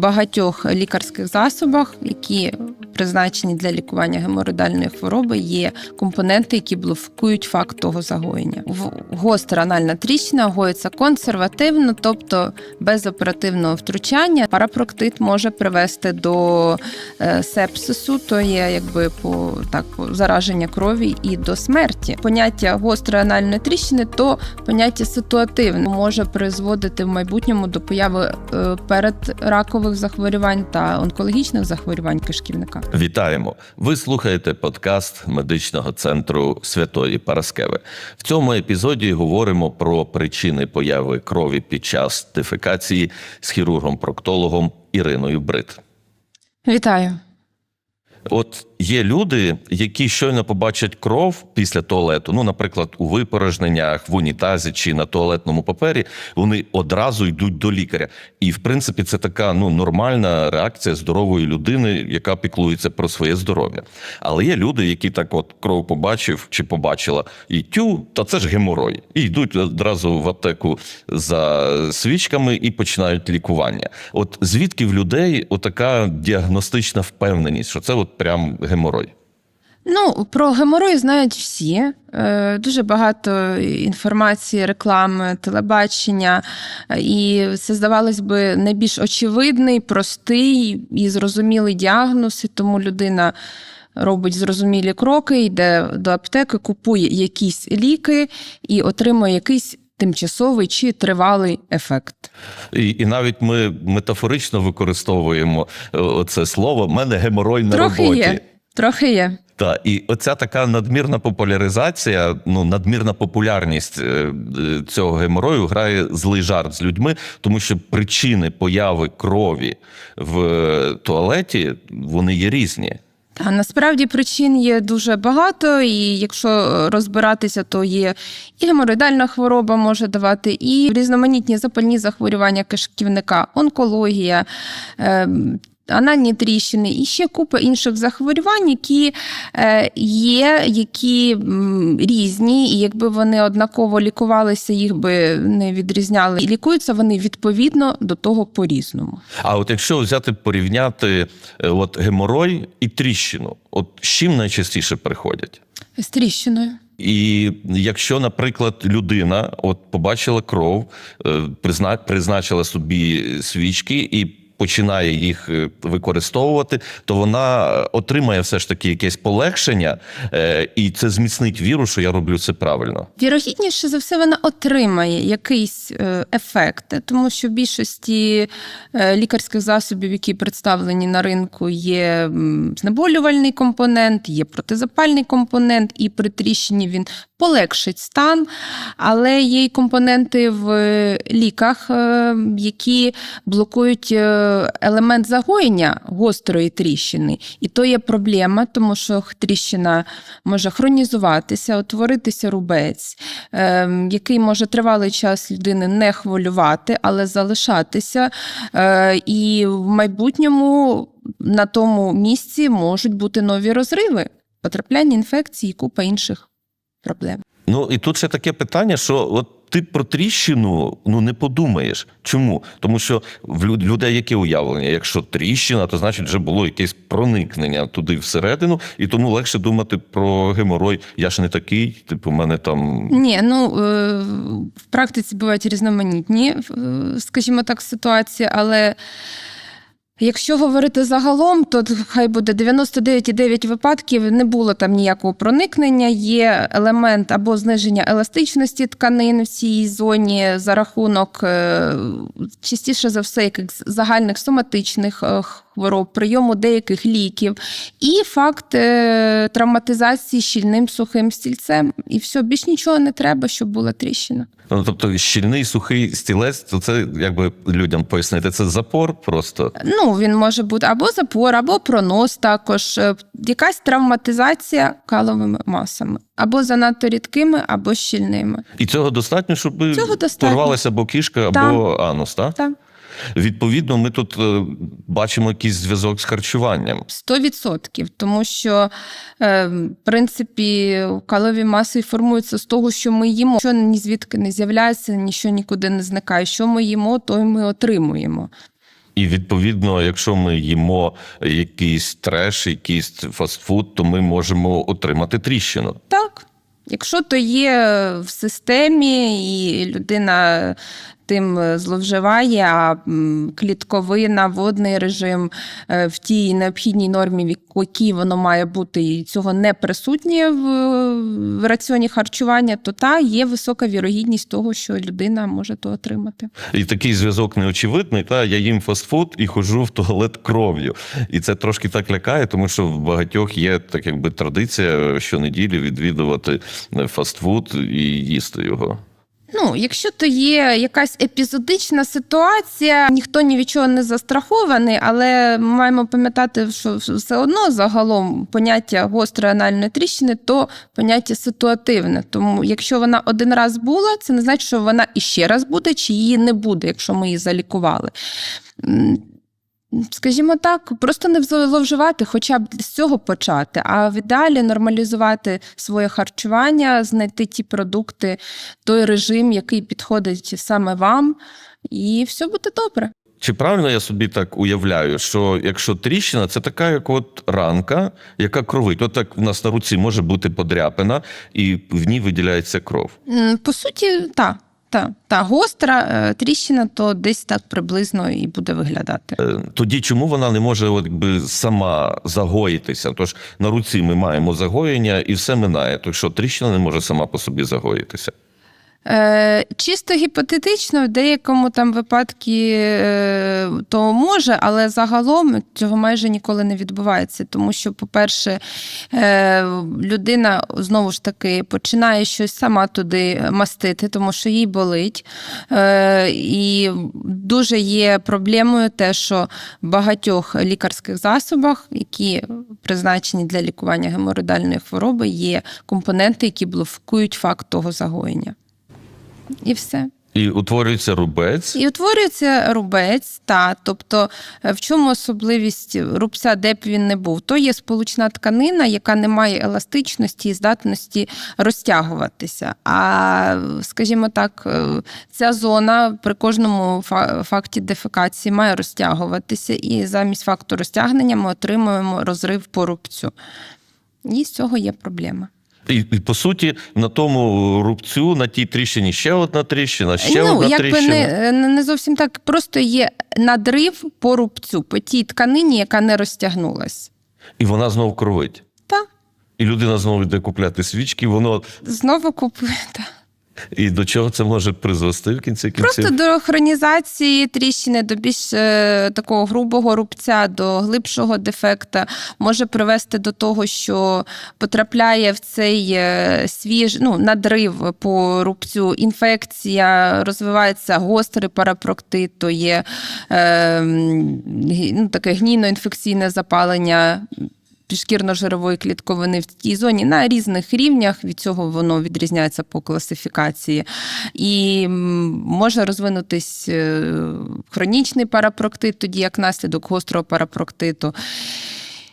багатьох лікарських засобах, які призначені для лікування геморроїдальної хвороби, є компоненти, які блокують факт того загоєння. Гостра анальна тріщина гоїться консервативно, тобто без оперативного втручання. Парапроктит може привести до е, сепсису, то є якби по так по зараження крові і до смерті. Поняття гострої анальної тріщини то поняття ситуативне може призводити в майбутньому до появи е, передракових захворювань та онкологічних захворювань кишківника. Вітаємо! Ви слухаєте подкаст медичного центру Святої Параскеви. В цьому епізоді говоримо про причини появи крові під час дефекації з хірургом-проктологом Іриною Брит. Вітаю. От є люди, які щойно побачать кров після туалету, ну, наприклад, у випорожненнях, в унітазі чи на туалетному папері, вони одразу йдуть до лікаря. І в принципі, це така ну нормальна реакція здорової людини, яка піклується про своє здоров'я. Але є люди, які так от кров побачив чи побачила, і тю, та це ж геморой. І йдуть одразу в аптеку за свічками і починають лікування. От звідки в людей отака діагностична впевненість, що це от прям геморой. Ну, про геморой знають всі. Е, Дуже багато інформації, реклами, телебачення. І це, здавалось би, найбільш очевидний, простий і зрозумілий діагноз, і тому людина. Робить зрозумілі кроки, йде до аптеки, купує якісь ліки і отримує якийсь тимчасовий чи тривалий ефект. І, і навіть ми метафорично використовуємо е, це слово. В мене геморой на Трохи роботі. є. Трохи є. Та і оця така надмірна популяризація, ну надмірна популярність е, цього геморою грає злий жарт з людьми, тому що причини появи крові в е, туалеті вони є різні. А насправді причин є дуже багато, і якщо розбиратися, то є і геморроїдальна хвороба може давати, і різноманітні запальні захворювання кишківника, онкологія. Анальні тріщини і ще купа інших захворювань, які е, є, які різні, і якби вони однаково лікувалися, їх би не відрізняли. І лікуються вони відповідно до того по-різному. А от якщо взяти порівняти е, от геморой і тріщину, от з чим найчастіше приходять? З тріщиною. І якщо, наприклад, людина от побачила кров, е, призначила собі свічки і починає їх е, використовувати, то вона е, отримає все ж таки якесь полегшення, е, і це зміцнить віру, що я роблю це правильно. Вірогідніше за все, вона отримає якийсь ефект, тому що в більшості лікарських засобів, які представлені на ринку, є знеболювальний компонент, є протизапальний компонент, і при тріщині він полегшить стан, але є й компоненти в е, ліках, е, які блокують е, елемент загоєння гострої тріщини. І то є проблема, тому що тріщина може хронізуватися, утворитися рубець, який може тривалий час людини не хвилювати, але залишатися. І в майбутньому на тому місці можуть бути нові розриви, потрапляння інфекції і купа інших проблем. Ну і тут ще таке питання, що от. Ти про тріщину ну не подумаєш. Чому? Тому що в люд- людей яке уявлення? Якщо тріщина, то значить вже було якесь проникнення туди всередину, і тому легше думати про геморой. Я ж не такий, типу, мене там Ні, ну е, в практиці бувають різноманітні, е, скажімо так, ситуації, але. Якщо говорити загалом, то хай буде 99,9 випадків не було там ніякого проникнення. Є елемент або зниження еластичності тканин в цій зоні за рахунок е, частіше за все яких загальних соматичних е, хвороб, прийому деяких ліків, і факт е, травматизації щільним сухим стільцем. І все, більш нічого не треба, щоб була тріщина. ну, тобто щільний сухий стілець, то це якби людям пояснити, це запор просто. Ну, він може бути або запор, або пронос також, е, якась травматизація каловими масами, або занадто рідкими, або щільними. І цього достатньо, щоб Цього достатньо. порвалася або кішка, Так. або анус, так? Так, Відповідно, ми тут е, бачимо якийсь зв'язок з харчуванням. 100%, тому що, е, в принципі, калові маси формуються з того, що ми їмо. Що ні звідки не з'являється, нічого нікуди не зникає. Що ми їмо, то й ми отримуємо. І відповідно, якщо ми їмо якийсь треш, якийсь фастфуд, то ми можемо отримати тріщину. Так. Якщо то є в системі, і людина тим зловживає, а клітковина, водний режим е, в тій необхідній нормі, в якій воно має бути, і цього не присутнє в, раціоні харчування, то та є висока вірогідність того, що людина може то отримати. І такий зв'язок неочевидний. Та я їм фастфуд і ходжу в туалет кров'ю. І це трошки так лякає, тому що в багатьох є так, якби традиція щонеділі відвідувати фастфуд і їсти його. Ну, якщо то є якась епізодична ситуація, ніхто ні від чого не застрахований, але ми маємо пам'ятати, що все одно загалом поняття гострої анальної тріщини то поняття ситуативне. Тому якщо вона один раз була, це не значить, що вона іще раз буде, чи її не буде, якщо ми її залікували. Скажімо так, просто не зловживати, хоча б з цього почати, а в ідеалі нормалізувати своє харчування, знайти ті продукти, той режим, який підходить саме вам, і все буде добре. Чи правильно я собі так уявляю, що якщо тріщина, це така, як от ранка, яка кровить. От так в нас на руці може бути подряпина, і в ній виділяється кров. По суті, так. Та, та гостра е, тріщина, то десь так приблизно і буде виглядати. Е, Тоді чому вона не може от, якби, сама загоїтися? Тож на руці ми маємо загоєння і все минає. То що тріщина не може сама по собі загоїтися? Е, чисто гіпотетично, в деякому там випадку е, то може, але загалом цього майже ніколи не відбувається. Тому що, по-перше, е, людина знову ж таки починає щось сама туди мастити, тому що їй болить. Е, і дуже є проблемою те, що в багатьох лікарських засобах, які призначені для лікування геморроїдальної хвороби, є компоненти, які блокують факт того загоєння. І все. І утворюється рубець. І утворюється рубець, та тобто е, в чому особливість рубця, де б він не був, то є сполучна тканина, яка не має еластичності і здатності розтягуватися. А, скажімо так, е, ця зона при кожному факті дефекації має розтягуватися, і замість факту розтягнення ми отримуємо розрив по рубцю. І з цього є проблема. І, і по суті, на тому рубцю, на тій тріщині ще одна тріщина, ще ну, одна якби тріщина. не, не зовсім так. Просто є надрив по рубцю, по тій тканині, яка не розтягнулась. І вона знову кровить. Так. І людина знову йде купляти свічки, воно знову купує. Та. І до чого це може призвести в кінці кінців? Просто до хронізації тріщини, до більш е, такого грубого рубця, до глибшого дефекта може привести до того, що потрапляє в цей е, свіж ну, надрив по рубцю, інфекція, розвивається гострий парапроктит, то є е, ну, таке гнійно-інфекційне запалення. Підшкірно-жирової клітковини в тій зоні на різних рівнях. Від цього воно відрізняється по класифікації. І може розвинутись е, хронічний парапроктит, тоді як наслідок гострого парапроктиту.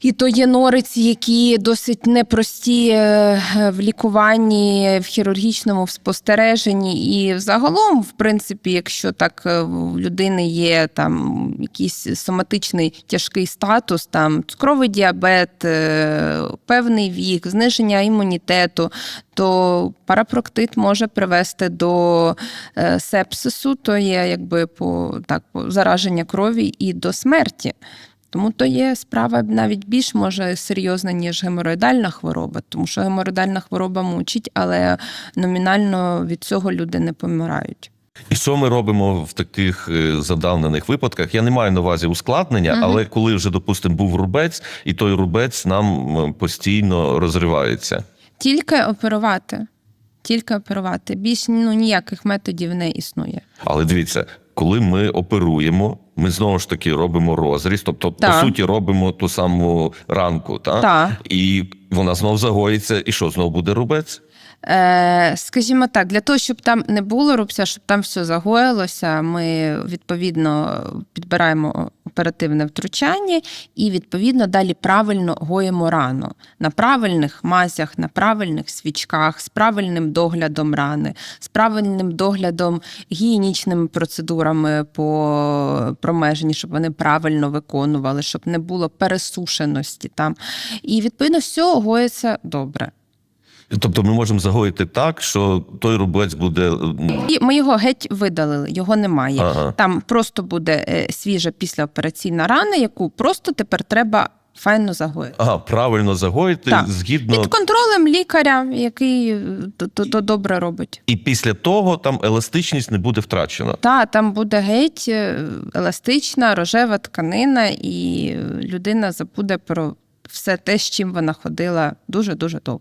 І то є нориці, які досить непрості е, в лікуванні, в хірургічному в спостереженні. І загалом, в принципі, якщо так е, в людини є там якийсь соматичний тяжкий статус, там цукровий діабет, е, певний вік, зниження імунітету, то парапроктит може привести до е, сепсису, то є якби по так по зараження крові і до смерті. Тому то є справа навіть більш може серйозна, ніж геморроїдальна хвороба, тому що геморроїдальна хвороба мучить, але номінально від цього люди не помирають. І що ми робимо в таких е, задавнених випадках? Я не маю на увазі ускладнення, Мгм. але коли вже, допустимо, був рубець, і той рубець нам постійно розривається. Тільки оперувати. Тільки оперувати. Більш ну, ніяких методів не існує. Але дивіться, коли ми оперуємо, ми знову ж таки робимо розріз, тобто, по суті, робимо ту саму ранку, та? Так. і вона знов загоїться, і що, знов буде рубець? Е, скажімо так, для того, щоб там не було рубця, щоб там все загоїлося, ми відповідно підбираємо оперативне втручання і відповідно далі правильно гоїмо рану на правильних мазях, на правильних свічках, з правильним доглядом рани, з правильним доглядом гігієнічними процедурами по промеженні, щоб вони правильно виконували, щоб не було пересушеності там. І відповідно все гоїться добре. Тобто ми можемо загоїти так, що той рубець буде ну, І ми його геть видалили, його немає. Ага. Там просто буде е, свіжа післяопераційна рана, яку просто тепер треба файно загоїти. ага, правильно загоїти Так. згідно. Під контролем лікаря, який е, то, добре робить. І після того там еластичність не буде втрачена. Та там буде геть е, еластична рожева тканина, і е, людина забуде про все те, з чим вона ходила дуже дуже довго.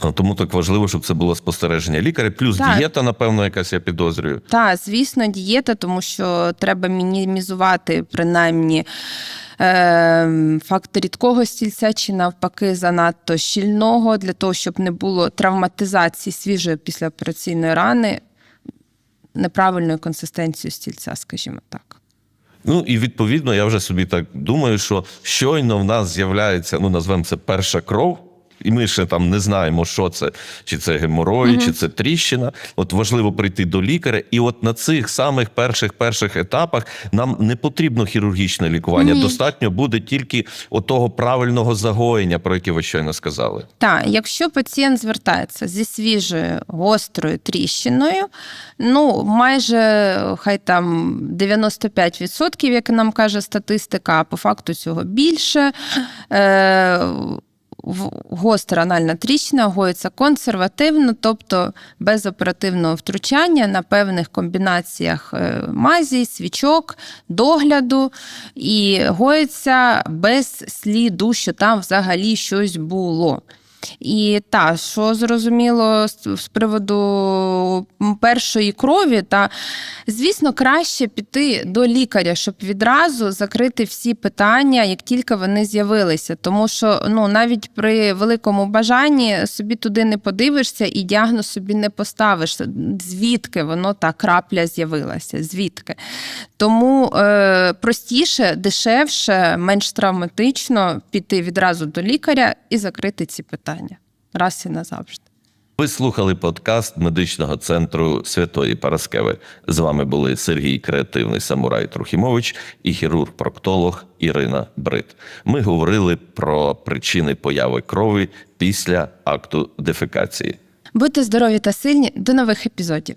А, Тому так важливо, щоб це було спостереження лікаря, плюс Так. дієта, напевно, якась я підозрюю. Та, звісно, дієта, тому що треба мінімізувати принаймні е, факт рідкого стільця чи навпаки занадто щільного для того, щоб не було травматизації свіжої післяопераційної рани неправильною консистенцією стільця, скажімо так. Ну і відповідно, я вже собі так думаю, що щойно в нас з'являється, ну назвемо це перша кров. І ми ще там не знаємо, що це, чи це геморой, чи це тріщина. От важливо прийти до лікаря. І от на цих самих перших перших етапах нам не потрібно хірургічне лікування. Ні. Достатньо буде тільки отого правильного загоєння, про яке ви щойно сказали. Так, якщо пацієнт звертається зі свіжою гострою тріщиною, ну майже хай там 95%, як нам каже статистика, а по факту цього більше. Е- Гостра анальна тріщина гоїться консервативно, тобто без оперативного втручання на певних комбінаціях е, мазі, свічок, догляду, і гоїться без сліду, що там взагалі щось було. І та, що зрозуміло з, приводу першої крові, та звісно, краще піти до лікаря, щоб відразу закрити всі питання, як тільки вони з'явилися. Тому що ну навіть при великому бажанні собі туди не подивишся і діагноз собі не поставиш. Звідки воно та крапля з'явилася? Звідки? Тому е, простіше, дешевше, менш травматично піти відразу до лікаря і закрити ці питання раз і назавжди. Ви слухали подкаст медичного центру Святої Параскеви. З вами були Сергій Креативний Самурай Трухімович і хірург-проктолог Ірина Брит. Ми говорили про причини появи крові після акту дефекації. Будьте здорові та сильні. До нових епізодів.